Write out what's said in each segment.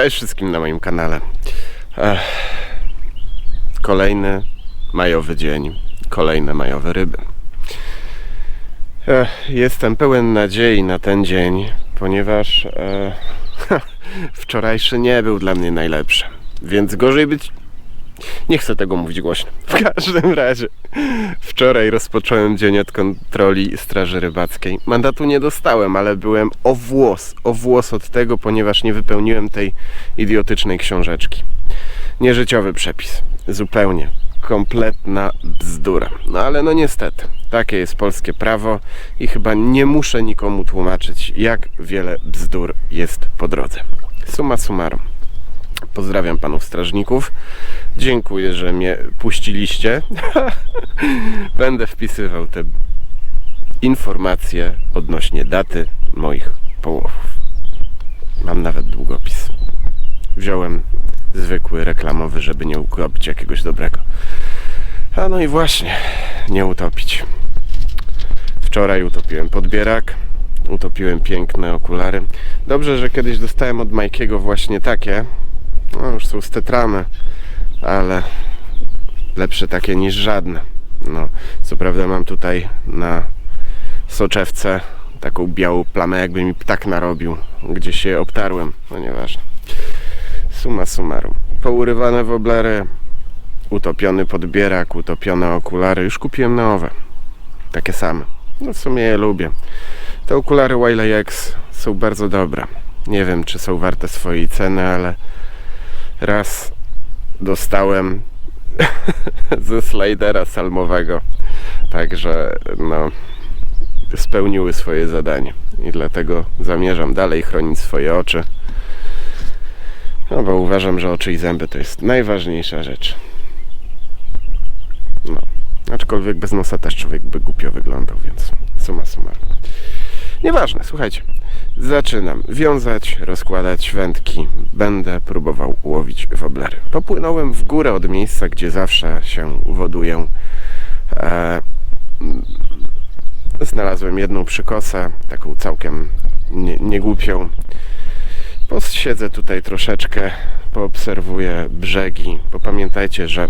Cześć wszystkim na moim kanale. Ech. Kolejny majowy dzień, kolejne majowe ryby. Ech, jestem pełen nadziei na ten dzień, ponieważ e, wczorajszy nie był dla mnie najlepszy. Więc gorzej być. Nie chcę tego mówić głośno. W każdym razie, wczoraj rozpocząłem dzień od kontroli Straży Rybackiej. Mandatu nie dostałem, ale byłem o włos, o włos od tego, ponieważ nie wypełniłem tej idiotycznej książeczki. Nieżyciowy przepis. Zupełnie. Kompletna bzdura. No ale no niestety, takie jest polskie prawo i chyba nie muszę nikomu tłumaczyć, jak wiele bzdur jest po drodze. Summa summarum. Pozdrawiam panów strażników. Dziękuję, że mnie puściliście. Będę wpisywał te informacje odnośnie daty moich połowów. Mam nawet długopis. Wziąłem zwykły reklamowy, żeby nie utopić jakiegoś dobrego. A no i właśnie, nie utopić. Wczoraj utopiłem podbierak, utopiłem piękne okulary. Dobrze, że kiedyś dostałem od Majkiego właśnie takie. No już są z tetramy, ale lepsze takie niż żadne. No, co prawda mam tutaj na soczewce taką białą plamę, jakby mi ptak narobił, gdzie się obtarłem. No nieważne. Suma summarum. Pourywane woblery, utopiony podbierak, utopione okulary. Już kupiłem nowe. Takie same. No w sumie je lubię. Te okulary Wiley X są bardzo dobre. Nie wiem, czy są warte swojej ceny, ale raz dostałem ze slidera salmowego. Także no spełniły swoje zadanie i dlatego zamierzam dalej chronić swoje oczy. No bo uważam, że oczy i zęby to jest najważniejsza rzecz. No. Aczkolwiek bez nosa też człowiek by głupio wyglądał, więc suma summarum. Nieważne, słuchajcie. Zaczynam wiązać, rozkładać wędki. Będę próbował łowić woblery. Popłynąłem w górę od miejsca, gdzie zawsze się woduję. E, znalazłem jedną przykosę, taką całkiem nie- niegłupią. Posiedzę tutaj troszeczkę, poobserwuję brzegi, bo pamiętajcie, że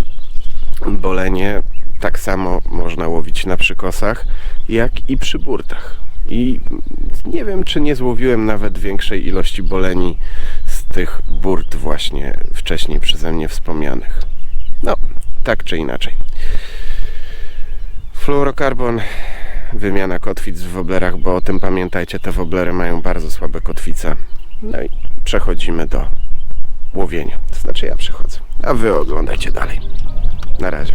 bolenie tak samo można łowić na przykosach, jak i przy burtach. I nie wiem, czy nie złowiłem nawet większej ilości boleni z tych burt właśnie wcześniej przeze mnie wspomnianych. No, tak czy inaczej. Fluorokarbon, wymiana kotwic w woblerach, bo o tym pamiętajcie, te woblery mają bardzo słabe kotwice. No i przechodzimy do łowienia. To znaczy ja przechodzę, a wy oglądajcie dalej. Na razie.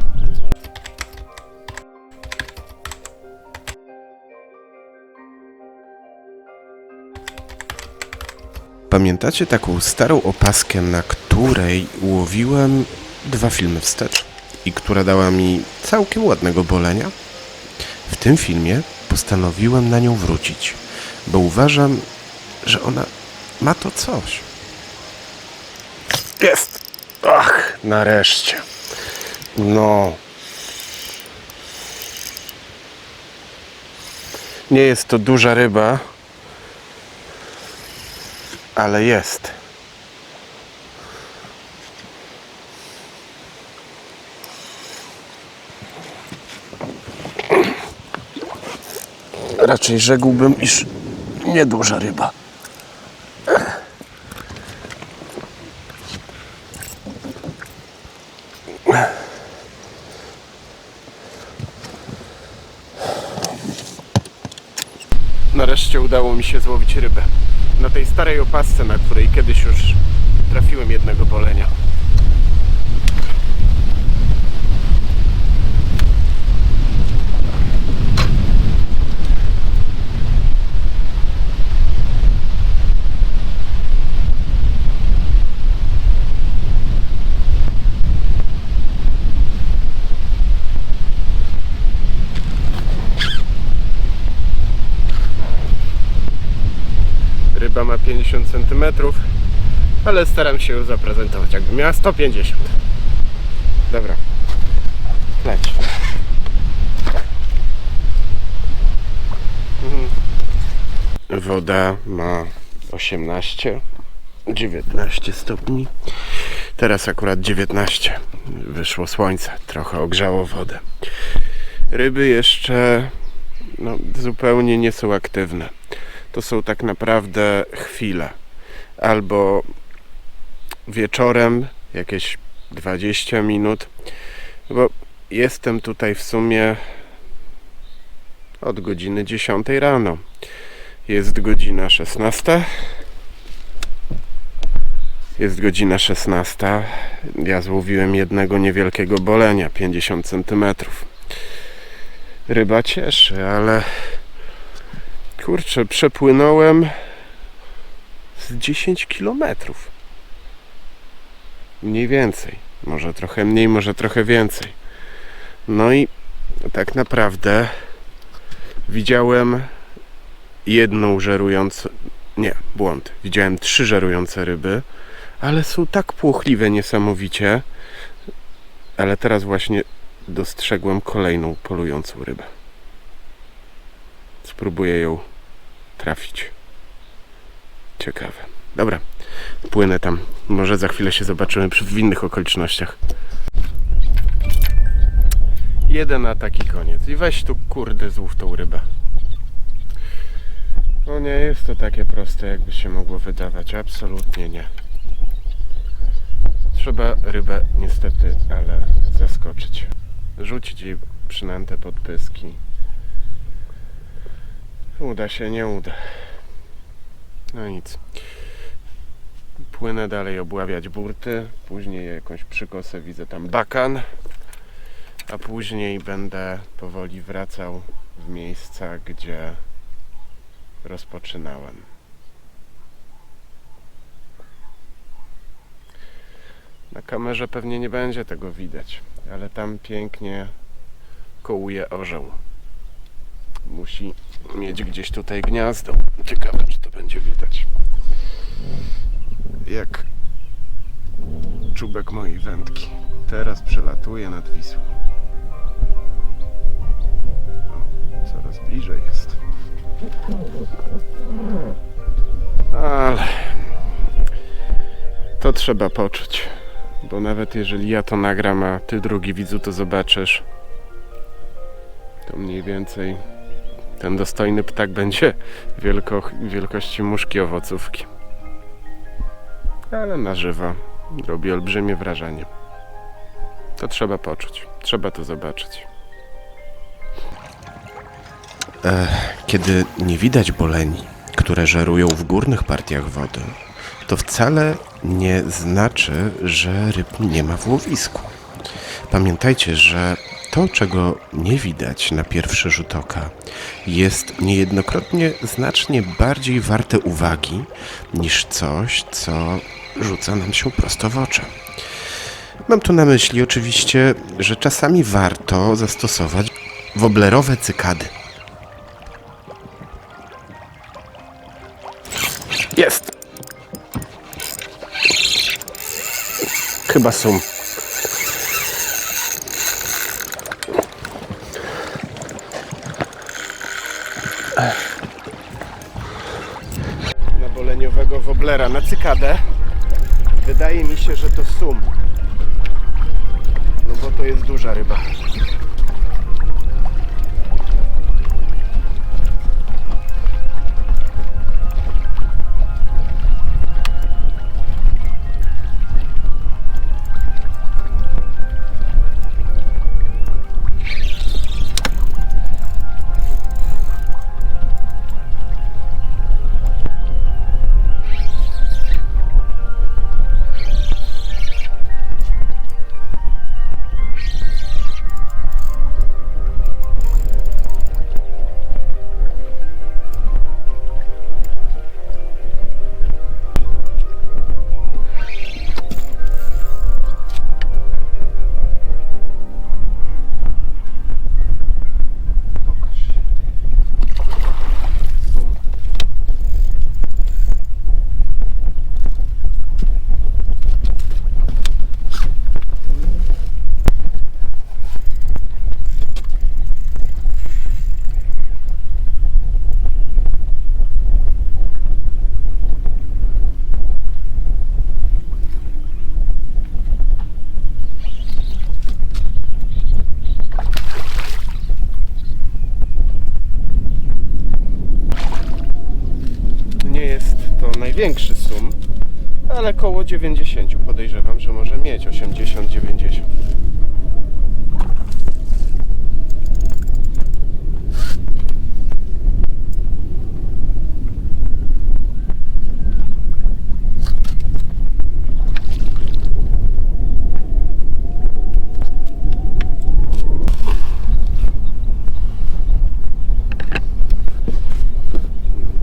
Pamiętacie taką starą opaskę, na której łowiłem dwa filmy wstecz i która dała mi całkiem ładnego bolenia? W tym filmie postanowiłem na nią wrócić, bo uważam, że ona ma to coś. Jest! Ach, nareszcie. No. Nie jest to duża ryba, ale jest. Raczej rzekłbym, iż nieduża ryba. Nareszcie udało mi się złowić rybę na tej starej opasce, na której kiedyś już trafiłem jednego bolenia. 150 cm, ale staram się ją zaprezentować, jakby miała 150. Dobra, leć. Mhm. Woda ma 18, 19 stopni. Teraz akurat 19. Wyszło słońce, trochę ogrzało wodę. Ryby jeszcze no, zupełnie nie są aktywne. To są tak naprawdę chwile. Albo wieczorem jakieś 20 minut, bo jestem tutaj w sumie od godziny 10 rano. Jest godzina 16. Jest godzina 16. Ja złowiłem jednego niewielkiego bolenia, 50 cm. Ryba cieszy, ale kurczę, przepłynąłem z 10 kilometrów. Mniej więcej. Może trochę mniej, może trochę więcej. No i tak naprawdę widziałem jedną żerującą. Nie, błąd. Widziałem trzy żerujące ryby, ale są tak płochliwe niesamowicie. Ale teraz właśnie dostrzegłem kolejną polującą rybę. Spróbuję ją trafić. Ciekawe. Dobra, płynę tam. Może za chwilę się zobaczymy przy w innych okolicznościach. Jeden atak i koniec. I weź tu kurde złów tą rybę. No nie jest to takie proste, jakby się mogło wydawać. Absolutnie nie. Trzeba rybę niestety, ale zaskoczyć. Rzucić jej przynętę pod pyski. Uda się, nie uda. No nic. Płynę dalej obławiać burty, później jakąś przykosę widzę tam bakan, a później będę powoli wracał w miejsca, gdzie rozpoczynałem. Na kamerze pewnie nie będzie tego widać, ale tam pięknie kołuje orzeł. Musi mieć gdzieś tutaj gniazdo. Ciekawe, czy to będzie widać. Jak czubek mojej wędki. Teraz przelatuje nad Wisłą. O, coraz bliżej jest. Ale to trzeba poczuć. Bo nawet jeżeli ja to nagram, a ty drugi widzu to zobaczysz, to mniej więcej ten dostojny ptak będzie wielko, wielkości muszki owocówki. Ale na żywo robi olbrzymie wrażenie. To trzeba poczuć, trzeba to zobaczyć. Kiedy nie widać boleni, które żerują w górnych partiach wody, to wcale nie znaczy, że ryb nie ma w łowisku. Pamiętajcie, że to, czego nie widać na pierwszy rzut oka, jest niejednokrotnie znacznie bardziej warte uwagi niż coś, co rzuca nam się prosto w oczy. Mam tu na myśli oczywiście, że czasami warto zastosować woblerowe cykady. Jest! Chyba są. Na cykadę. Wydaje mi się, że to sum. No bo to jest duża ryba. Największy sum, ale koło 90 podejrzewam, że może mieć 80-90.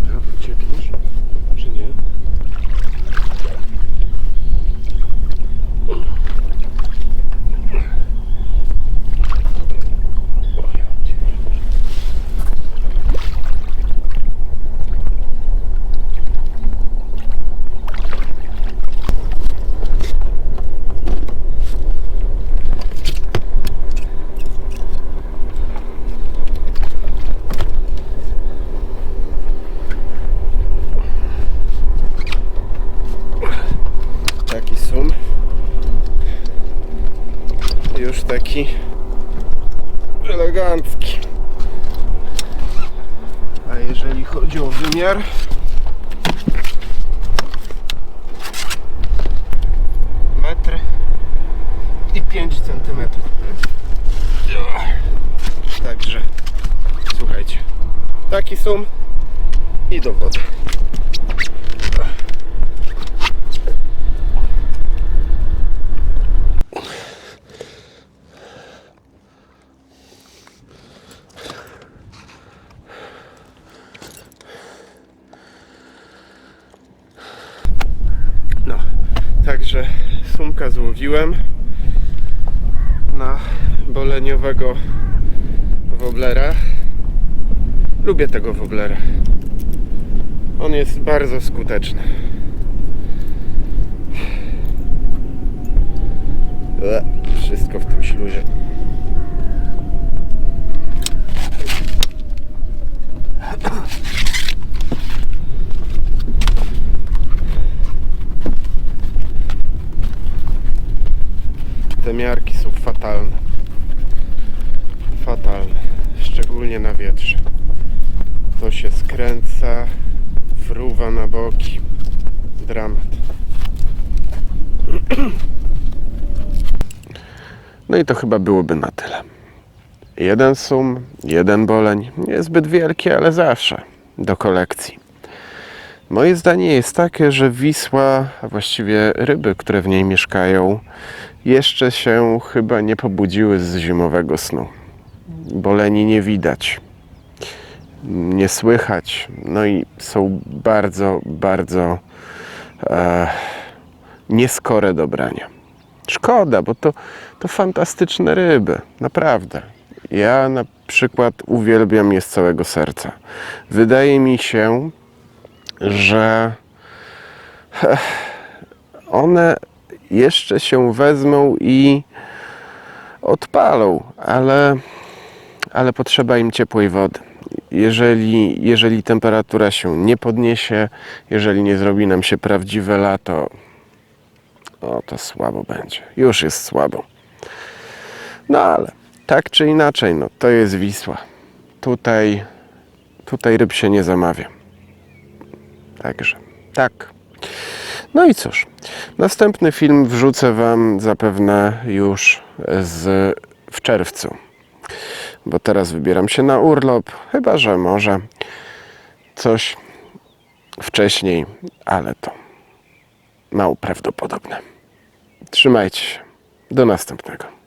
Dobra, uciekniesz? Czy nie? O, ja cię. Taki sum. Już taki elegancki. A jeżeli chodzi o wymiar, metr i 5 centymetrów. Także słuchajcie, taki sum i do wody. No, także złowiłem na boleniowego woblera. Lubię tego woblera. On jest bardzo skuteczny. Wszystko w tym śluzie. Te miarki są fatalne. Fatalne. Szczególnie na wietrze. To się skręca, fruwa na boki. Dramat. No i to chyba byłoby na tyle. Jeden sum, jeden boleń. Niezbyt wielki, ale zawsze do kolekcji. Moje zdanie jest takie, że Wisła, a właściwie ryby, które w niej mieszkają, jeszcze się chyba nie pobudziły z zimowego snu. Boleni nie widać, nie słychać, no i są bardzo, bardzo e, nieskore do brania. Szkoda, bo to, to fantastyczne ryby, naprawdę. Ja na przykład uwielbiam je z całego serca. Wydaje mi się, że eh, one jeszcze się wezmą i odpalą, ale, ale potrzeba im ciepłej wody. Jeżeli, jeżeli temperatura się nie podniesie, jeżeli nie zrobi nam się prawdziwe lato, o, to słabo będzie. Już jest słabo. No ale tak czy inaczej, no to jest Wisła. Tutaj, tutaj ryb się nie zamawia. Także tak. No i cóż, następny film wrzucę Wam zapewne już z, w czerwcu, bo teraz wybieram się na urlop, chyba że może coś wcześniej, ale to mało prawdopodobne. Trzymajcie się. Do następnego.